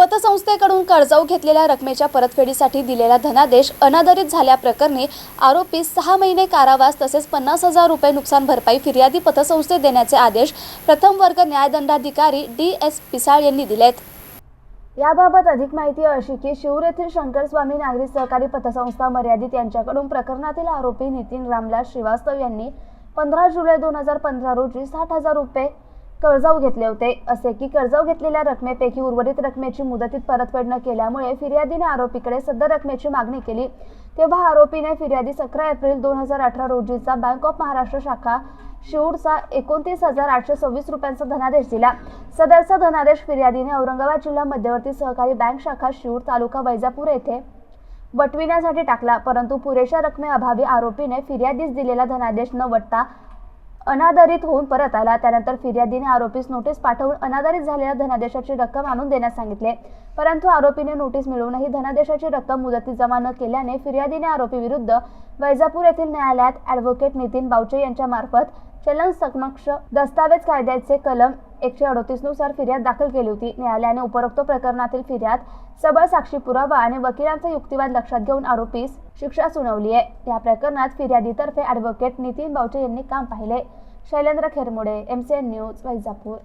पतसंस्थेकडून कर्जाऊ घेतलेल्या रकमेच्या परतफेडीसाठी दिलेला धनादेश अनादरित झाल्याप्रकरणी आरोपीस सहा महिने कारावास तसेच पन्नास हजार रुपये नुकसान भरपाई फिर्यादी पतसंस्थेत देण्याचे आदेश प्रथम वर्ग न्यायदंडाधिकारी डी एस पिसाळ यांनी दिलेत. याबाबत अधिक माहिती अशी की शिवर येथील शंकरस्वामी नागरी सहकारी पतसंस्था मर्यादित यांच्याकडून प्रकरणातील आरोपी नितीन रामलाल श्रीवास्तव यांनी पंधरा जुलै दोन हजार पंधरा रोजी साठ हजार रुपये कर्जाऊ घेतले होते. असे की कर्जाऊ घेतलेल्या रकमेपैकी उर्वरित रकमेची मुदतीत परतफेड न केल्यामुळे फिर्यादीने आरोपीकडे सदर रकमेची मागणी केली. तेव्हा आरोपीने फिर्यादीस अकरा एप्रिल दोन हजार अठरा रोजीचा बँक ऑफ महाराष्ट्र शाखा शिवूरचा एकोणतीस हजार आठशे सव्वीस रुपयांचा धनादेश दिला. सदरचा धनादेश फिर्यादीने औरंगाबाद जिल्हा मध्यवर्ती सहकारी बँक शाखा शिवूर तालुका वैजापूर येथे वटविण्यासाठी टाकला. परंतु पुरेशा रकमेअभावी आरोपीने फिर्यादीस दिलेला धनादेश न वटता अनादरित होऊन परत आला. त्यानंतर फिर्यादीने आरोपीस नोटीस पाठवून अनादरित झालेल्या धनादेशाची रक्कम आणून देण्यास सांगितले. परंतु आरोपीने नोटीस मिळवूनही धनादेशाची रक्कम मुदतीत जमा न केल्याने फिर्यादीने आरोपी विरुद्ध वैजापूर येथील न्यायालयात ॲडव्होकेट नितीन बावचे यांच्या मार्फत चलन समक्ष दस्तावेज कायद्याचे कलम एकशे अडोतीसनुसार फिर्याद दाखल केली होती. न्यायालयाने उपरोक्त प्रकरणातील फिर्याद सबळ साक्षी पुरावा आणि वकिलांचा युक्तिवाद लक्षात घेऊन आरोपीस शिक्षा सुनावली आहे. या प्रकरणात फिर्यादीतर्फे ॲडव्होकेट नितीन बावचे यांनी काम पाहिले. Shailendra Khermude M C N news Vaijapur.